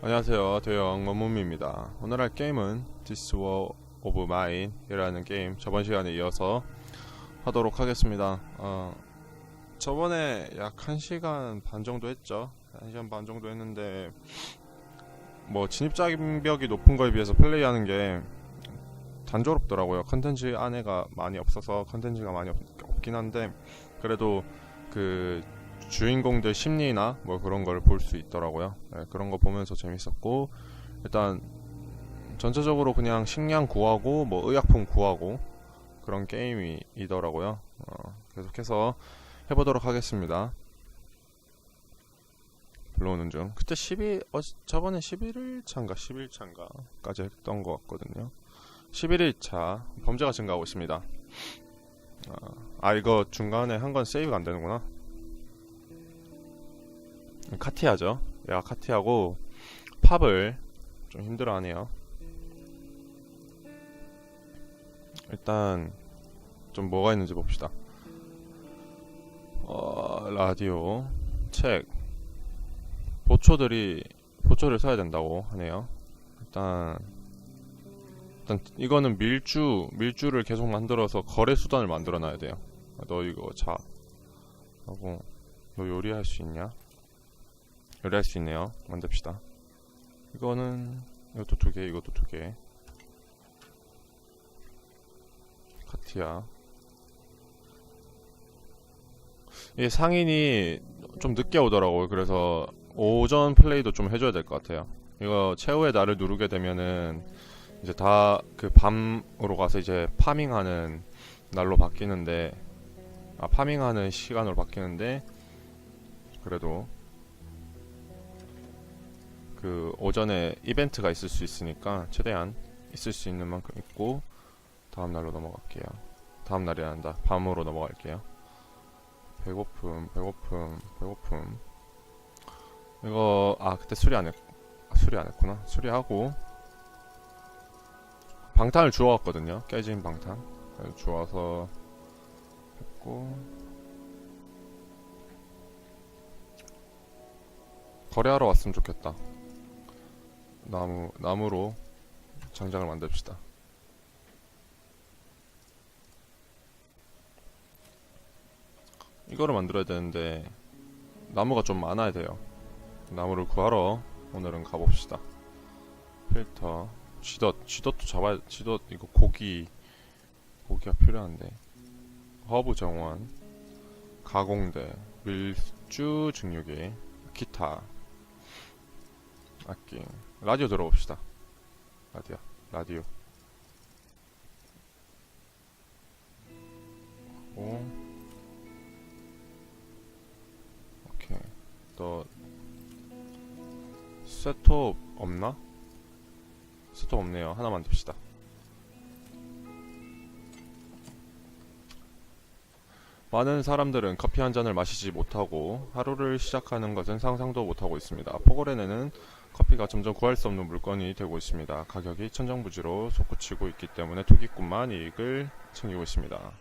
안녕하세요. 대형 원문미입니다. 오늘 할 게임은 This War of Mine 이라는 게임 저번 시간에 이어서 하도록 하겠습니다. 어, 저번에 약 1시간 반 정도 했죠. 1시간 반 정도 했는데 뭐 진입장벽이 높은 거에 비해서 플레이하는 게 단조롭더라고요. 컨텐츠 안에가 많이 없어서 컨텐츠가 많이 없, 없긴 한데 그래도 그 주인공들 심리나 뭐 그런 걸 볼 수 있더라고요. 네, 그런 거 보면서 재밌었고 일단 전체적으로 그냥 식량 구하고 뭐 의약품 구하고 그런 게임이더라고요. 어, 계속해서 해보도록 하겠습니다. 불러오는 중. 그때 12, 어, 저번에 11일차인가 10일차인가까지 했던 것 같거든요. 11일차 범죄가 증가하고 있습니다. 아, 아 이거 중간에 한 건 세이브가 안 되는구나. 카티아죠. 얘가 카티아고 팝을 좀 힘들어하네요. 일단 좀 뭐가 있는지 봅시다. 어, 라디오, 책, 보초들이 보초를 써야 된다고 하네요. 일단 일단 이거는 밀주 밀주를 계속 만들어서 거래 수단을 만들어 놔야 돼요. 너 이거 자 하고 너 요리할 수 있냐? 요리할 수 있네요. 만듭시다. 이거는 이것도 두 개, 이것도 두 개. 카티아. 이 상인이 좀 늦게 오더라고요. 그래서 오전 플레이도 좀 해줘야 될 것 같아요. 이거 최후의 날을 누르게 되면은 이제 다 그 밤으로 가서 이제 파밍하는 날로 바뀌는데 아 파밍하는 시간으로 바뀌는데 그래도 그 오전에 이벤트가 있을 수 있으니까 최대한 있을 수 있는 만큼 있고 다음 날로 넘어갈게요. 다음 날이 아니다. 밤으로 넘어갈게요. 배고픔, 배고픔, 배고픔. 이거 아 그때 수리 안 했, 아, 수리 안 했구나. 수리하고 방탄을 주워왔거든요. 깨진 방탄. 그래서 주워서 했고 거래하러 왔으면 좋겠다. 나무 나무로 장작을 만듭시다. 이거를 만들어야 되는데 나무가 좀 많아야 돼요. 나무를 구하러 오늘은 가봅시다. 필터, 쥐덫, 쥐덫도 잡아야, 쥐덫 이거 고기 고기가 필요한데 허브 정원, 가공대, 밀주 증류기, 기타, 악기, 라디오 들어봅시다. 라디오, 라디오. 오, 오케이. 너 셋톱 없나? 셋톱 없네요. 하나 만듭시다. 많은 사람들은 커피 한 잔을 마시지 못하고 하루를 시작하는 것은 상상도 못하고 있습니다. 포고레네는 커피가 점점 구할 수 없는 물건이 되고 있습니다. 가격이 천정부지로 솟구치고 있기 때문에 투기꾼만 이익을 챙기고 있습니다.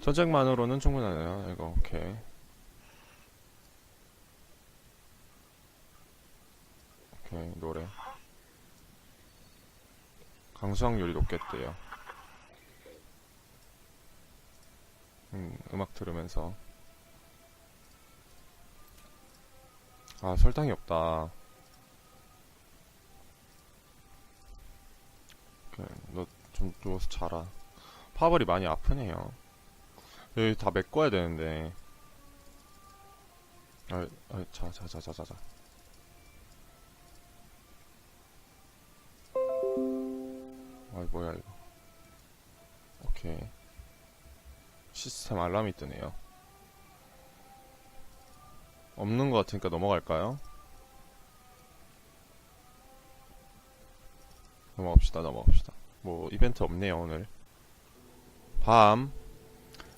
전쟁만으로는 충분하네요. 이거 오케이. 오케이 노래. 강수 확률이 높겠대요. 음, 음악 들으면서 아 설탕이 없다 너좀 누워서 자라 파벌이 많이 아프네요 여기 다 메꿔야 되는데 아, 아, 자, 자, 자, 자, 자, 자. 아, 뭐야, 이거. 오케이. 시스템 알람이 뜨네요. 없는 것 같으니까 넘어갈까요? 넘어갑시다, 넘어갑시다. 뭐, 이벤트 없네요, 오늘. 밤.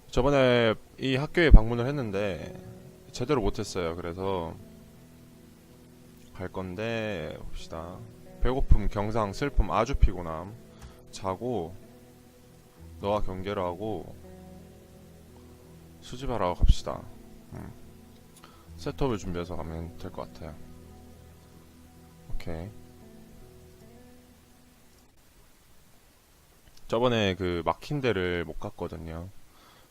저번에 이 학교에 방문을 했는데, 제대로 못했어요. 그래서, 갈 건데, 봅시다. 배고픔, 경상, 슬픔, 아주 피곤함. 자고, 너와 경계를 하고, 수집하러 갑시다. 음. 셋업을 준비해서 가면 될 것 같아요. 오케이. 저번에 그 막힌 데를 못 갔거든요.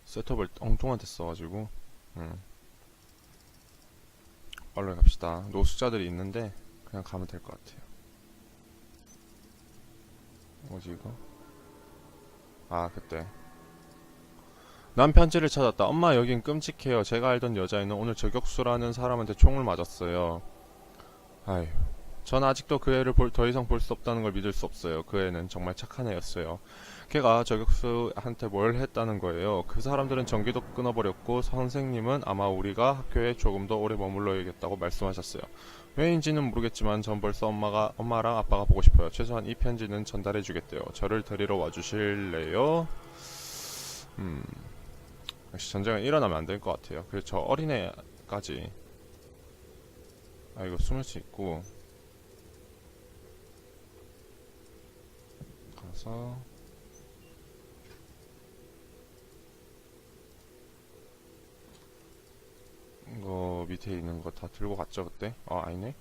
셋업을 엉뚱한테 써가지고. 음. 얼른 갑시다. 노숙자들이 있는데 그냥 가면 될 것 같아요. 뭐지 이거? 아 그때. 난 편지를 찾았다. 엄마 여긴 끔찍해요. 제가 알던 여자애는 오늘 저격수라는 사람한테 총을 맞았어요. 아휴. 전 아직도 그 애를 볼- 더 이상 볼 수 없다는 걸 믿을 수 없어요. 그 애는 정말 착한 애였어요. 걔가 저격수한테 뭘 했다는 거예요. 그 사람들은 전기도 끊어버렸고 선생님은 아마 우리가 학교에 조금 더 오래 머물러야겠다고 말씀하셨어요. 왜인지는 모르겠지만 전 벌써 엄마가 엄마랑 아빠가 보고 싶어요. 최소한 이 편지는 전달해 주겠대요. 저를 데리러 와 주실래요? 음. 역시 전쟁은 일어나면 안 될 것 같아요. 그래서 저 어린애까지. 아 이거 숨을 수 있고. 가서. 이거 밑에 있는 거 다 들고 갔죠 그때? 아 아니네?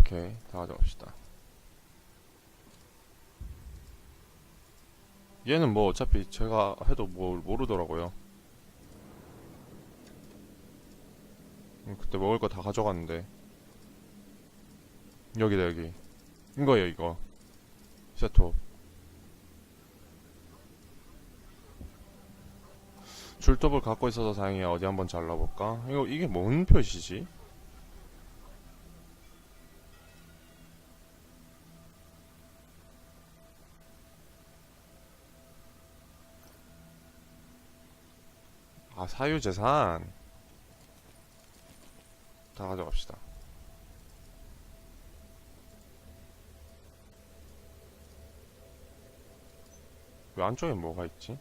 오케이 다 가져갑시다 얘는 뭐 어차피 제가 해도 뭘 모르더라고요. 음, 그때 먹을 거 다 가져갔는데. 여기다 여기. 이거예요 이거. 세톱 줄톱을 갖고 있어서 다행이야. 어디 한번 잘라볼까? 이거 이게 뭔 표시지 아 사유재산 다 가져갑시다 왜 안쪽에 뭐가 있지?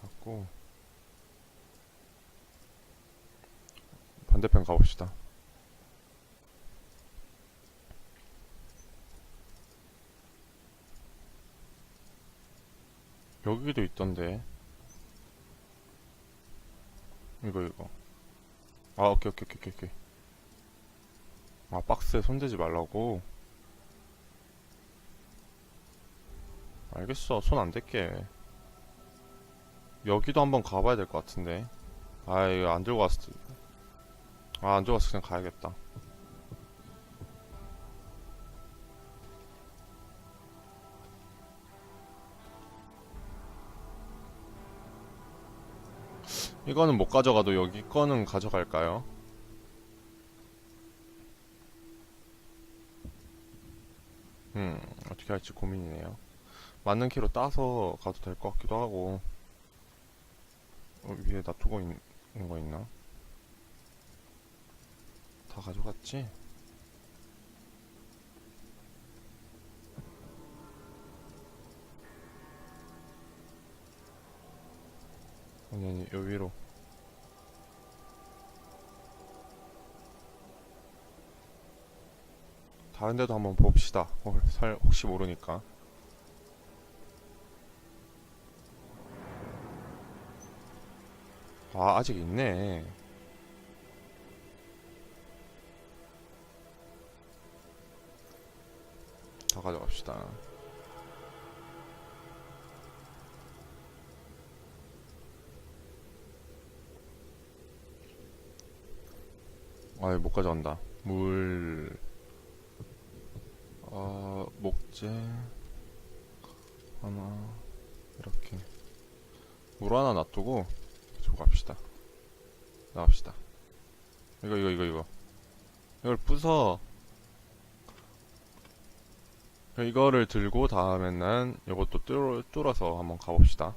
갖고 반대편 가 봅시다. 여기도 있던데. 이거 이거. 아 오케이 오케이 오케이 오케이. 아 박스에 손대지 말라고. 알겠어 손 안 댈게. 여기도 한번 가봐야 될 것 같은데. 아 이거 안 들고 왔을 아, 안 좋아서 그냥 가야겠다. 이거는 못 가져가도 여기 거는 가져갈까요? 음, 어떻게 할지 고민이네요. 맞는 키로 따서 가도 될 것 같기도 하고. 어, 위에 놔두고 있는 거 있나? 다 가져갔지? 아니 아니 요 위로. 다른 데도 한번 봅시다. 어, 살 혹시 모르니까. 아 아직 있네 가져갑시다. 아이, 못 가져간다. 물, 어, 목재, 하나, 이렇게. 물 하나 놔두고, 가지고 갑시다. 나갑시다. 이거, 이거, 이거, 이거. 이걸 부숴. 이거를 들고 다음에는 이것도 뚫어, 뚫어서 한번 가봅시다.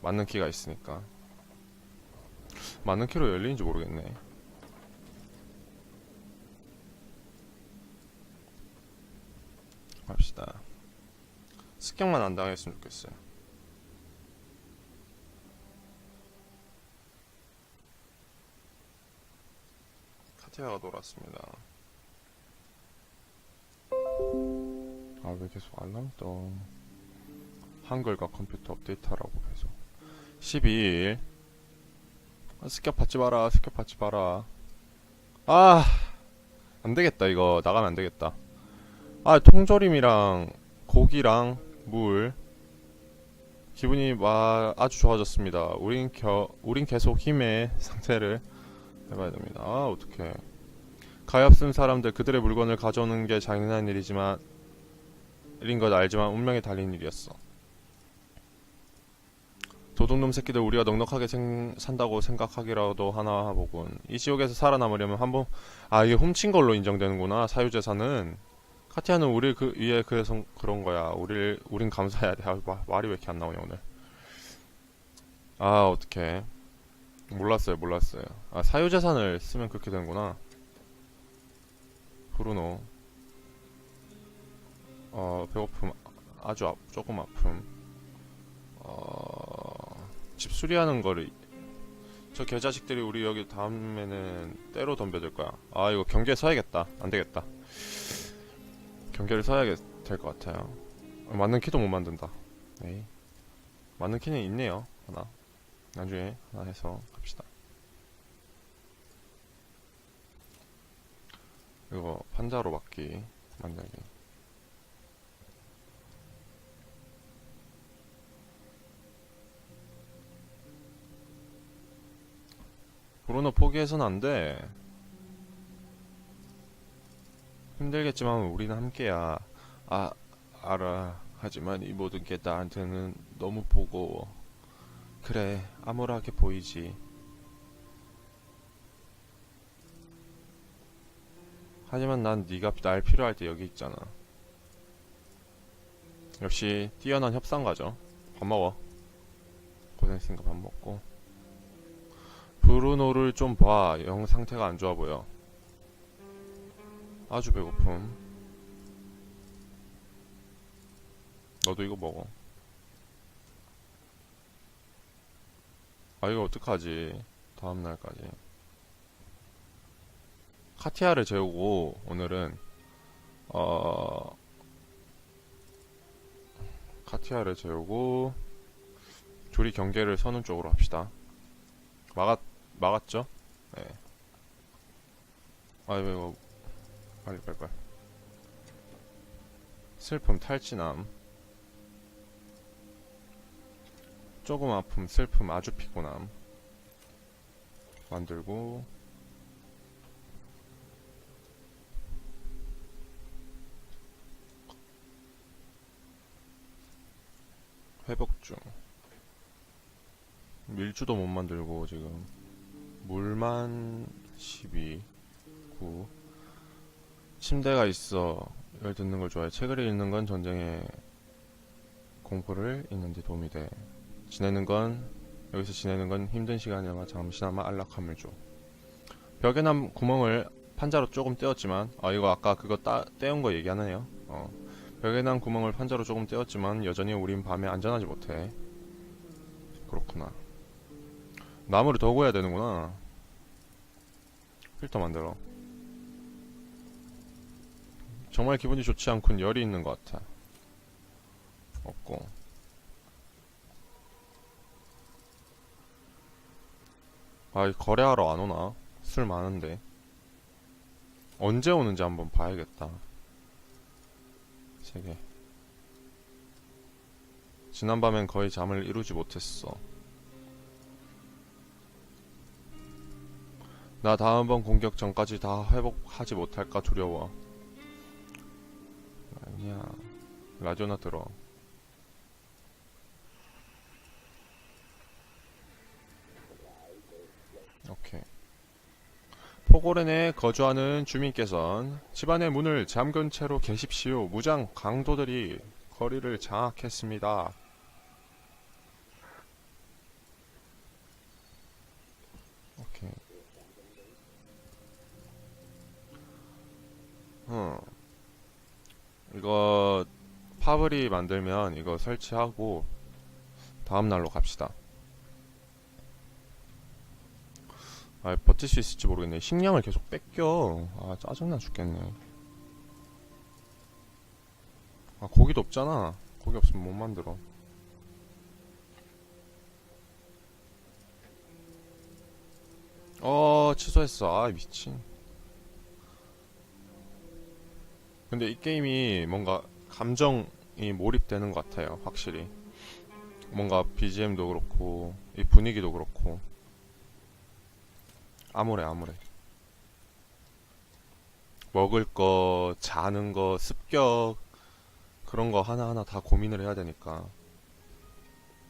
맞는 키가 있으니까. 맞는 키로 열리는지 모르겠네. 갑시다. 습격만 안 당했으면 좋겠어요. 카티아가 돌았습니다. 아 왜 계속 알람 떠 한글과 컴퓨터 업데이트하라고 계속 12일. 아, 스캡 받지 마라 스캡 받지 마라. 아 안되겠다 이거. 나가면 안되겠다. 아 통조림이랑 고기랑 물. 기분이 마, 아주 좋아졌습니다. 우린 겨, 우린 계속 힘의 상태를 해봐야 됩니다. 아 어떡해. 가엾 쓴 사람들 그들의 물건을 가져오는 게 잔인한 일이지만 일인 것 알지만 운명에 달린 일이었어 도둑놈 새끼들 우리가 넉넉하게 생, 산다고 생각하기라도 하나 보군. 이 지옥에서 살아남으려면 한번 아 이게 훔친 걸로 인정되는구나 사유재산은. 카티아는 우리 그 위에 그래서 그런 거야. 우리 우린 감사해야 돼. 아, 마- 말이 왜 이렇게 안 나오냐 오늘. 아 어떡해. 몰랐어요 몰랐어요. 아 사유재산을 쓰면 그렇게 되는구나. 브루노. 어 배고픔 아주 아, 조금 아픔. 어... 집 수리하는 거를 저 개자식들이 우리 여기 다음에는 때로 덤벼들 거야. 아 이거 경계에 서야겠다. 안 되겠다. 경계를 서야 될 것 같아요. 맞는 키도 못 만든다. 네. 맞는 키는 있네요. 하나. 나중에 하나 해서 갑시다. 이거 판자로 받기 만들기. 브루노 포기해선 안 돼. 힘들겠지만 우리는 함께야. 아, 알아. 하지만 이 모든 게 나한테는 너무 보고. 그래, 암울하게 보이지. 하지만 난 네가 날 필요할 때 여기 있잖아. 역시 뛰어난 협상가죠. 밥 먹어. 고생했으니까 밥 먹고. 브루노를 좀 봐. 영 상태가 안 좋아 보여. 아주 배고픔. 너도 이거 먹어. 아, 이거 어떡하지. 다음 날까지. 카티아를 재우고, 오늘은, 어, 카티아를 재우고, 조리 경계를 서는 쪽으로 합시다. 막았, 막았죠? 네. 아이고, 이거, 빨리, 빨리, 빨리. 슬픔, 탈진함. 조금 아픔, 슬픔, 아주 피곤함. 만들고, 회복 중. 밀주도 못 만들고, 지금. 물만 12, 9. 침대가 있어. 열 듣는 걸 좋아해. 책을 읽는 건 전쟁의 공포를 읽는데 도움이 돼. 지내는 건 여기서 지내는 건 힘든 시간이나마 잠시나마 안락함을 줘. 벽에 난 구멍을 판자로 조금 떼었지만 아 이거 아까 그거 따, 떼운 거 얘기하네요. 어. 벽에 난 구멍을 판자로 조금 떼었지만 여전히 우린 밤에 안전하지 못해. 그렇구나. 나무를 더 구해야 되는구나. 필터 만들어. 정말 기분이 좋지 않군 열이 있는 것 같아. 없고. 아, 이 거래하러 안 오나? 술 많은데. 언제 오는지 한번 봐야겠다. 세 개. 지난밤엔 거의 잠을 이루지 못했어. 나 다음번 공격 전까지 다 회복하지 못할까 두려워. 아니야. 라디오나 들어. 오케이. 포고렌에 거주하는 주민께선 집안의 문을 잠근 채로 계십시오. 무장 강도들이 거리를 장악했습니다. 오케이. 어. 이거 파브리 만들면 이거 설치하고 다음 날로 갑시다. 아, 버틸 수 있을지 모르겠네. 식량을 계속 뺏겨. 아, 짜증나 죽겠네. 아 고기도 없잖아 고기 없으면 못 만들어 어 취소했어 아 미친 근데 이 게임이 뭔가 감정 이 몰입되는 것 같아요 확실히. 뭔가 BGM도 그렇고 이 분위기도 그렇고. 아무래 아무래. 먹을 거 자는 거 습격 그런 거 하나하나 다 고민을 해야 되니까.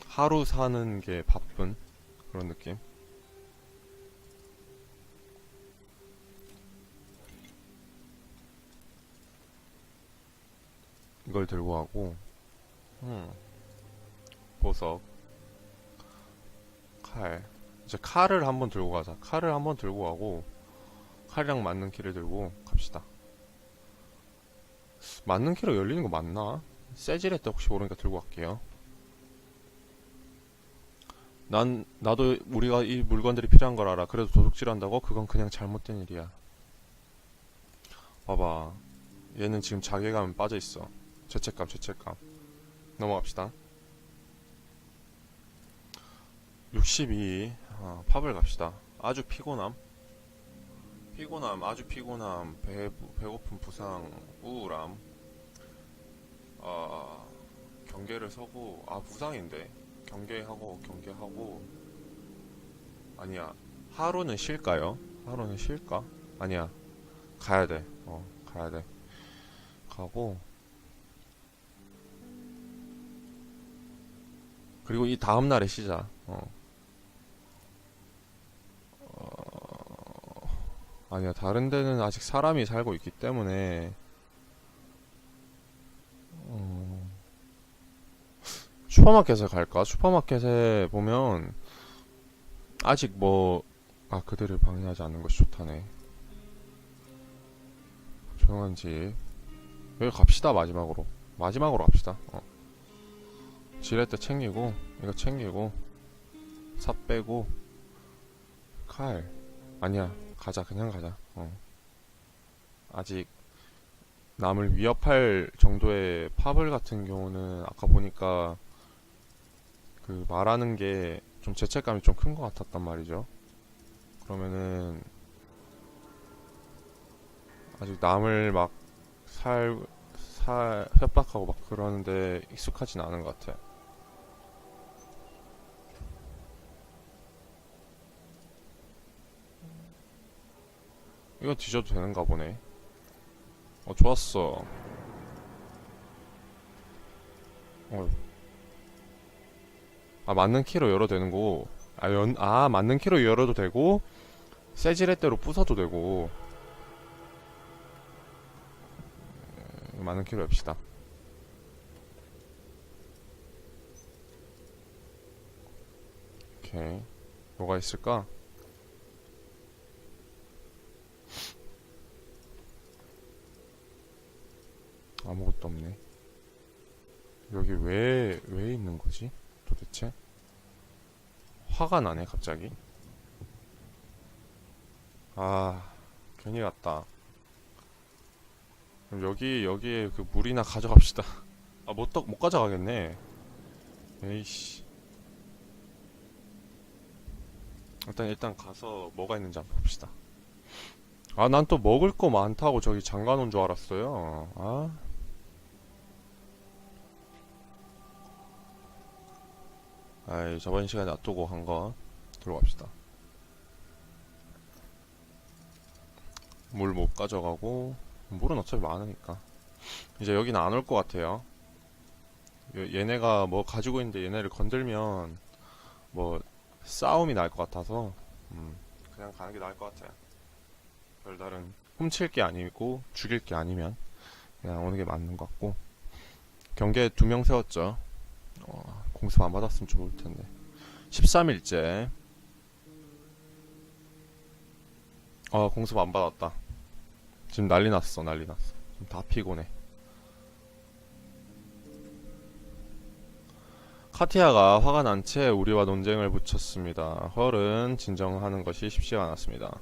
하루 사는 게 바쁜 그런 느낌 이걸 들고 가고 음. 보석 칼. 이제 칼을 한번 들고 가자. 칼을 한번 들고 가고 칼이랑 맞는 키를 들고 갑시다. 맞는 키로 열리는 거 맞나? 세질에 때 혹시 모르니까 들고 갈게요. 난 나도 우리가 이 물건들이 필요한 걸 알아. 그래도 도둑질한다고? 그건 그냥 잘못된 일이야. 봐봐. 얘는 지금 자괴감에 빠져있어 죄책감 죄책감. 넘어갑시다. 62 아, 팝을 갑시다. 아주 피곤함. 피곤함 아주 피곤함. 배, 배고픔 부상 우울함. 아 경계를 서고 아 부상인데. 경계하고 경계하고. 아니야. 하루는 쉴까요? 하루는 쉴까? 아니야. 가야 돼 어 가야 돼. 가고 그리고 이 다음 날에 쉬자 어. 아니야, 다른 데는 아직 사람이 살고 있기 때문에, 어, 슈퍼마켓에 갈까? 슈퍼마켓에 보면, 아직 뭐, 아, 그들을 방해하지 않는 것이 좋다네. 조용한 집. 여기 갑시다, 마지막으로. 마지막으로 갑시다. 어. 지렛대 챙기고, 이거 챙기고, 삽 빼고, 칼. 아니야. 가자 그냥 가자 어. 아직 남을 위협할 정도의 파벌 같은 경우는 아까 보니까 그 말하는 게 좀 죄책감이 좀 큰 것 같았단 말이죠 그러면은 아직 남을 막 살, 살, 협박하고 막 그러는데 익숙하진 않은 것 같아 이거 뒤져도 되는가 보네. 어, 좋았어. 어. 아, 맞는 키로 열어도 되는 거고. 아, 연, 아, 맞는 키로 열어도 되고, 세지렛대로 부숴도 되고. 에, 맞는 키로 엽시다. 오케이. 뭐가 있을까? 아무것도 없네. 여기 왜, 왜 있는 거지? 도대체? 화가 나네, 갑자기. 아, 괜히 갔다. 그럼 여기, 여기에 그 물이나 가져갑시다. 아, 못, 더- 못 가져가겠네. 에이씨. 일단, 일단 가서 뭐가 있는지 한번 봅시다. 아, 난 또 먹을 거 많다고 저기 장가 놓은 줄 알았어요. 아. 아이 저번 시간에 놔두고 한거 들어갑시다. 물 못 가져가고 물은 어차피 많으니까. 이제 여기는 안 올 것 같아요. 얘- 얘네가 뭐 가지고 있는데 얘네를 건들면 뭐 싸움이 날 것 같아서 음, 그냥 가는 게 나을 것 같아요. 별다른 훔칠 게 아니고 죽일 게 아니면 그냥 오는 게 맞는 것 같고. 경계 두 명 세웠죠. 어, 공습 안 받았으면 좋을 텐데. 13일째. 어, 공습 안 받았다. 지금 난리 났어, 난리 났어. 지금 다 피곤해. 카티아가 화가 난 채 우리와 논쟁을 붙였습니다. 헐은 진정하는 것이 쉽지가 않았습니다.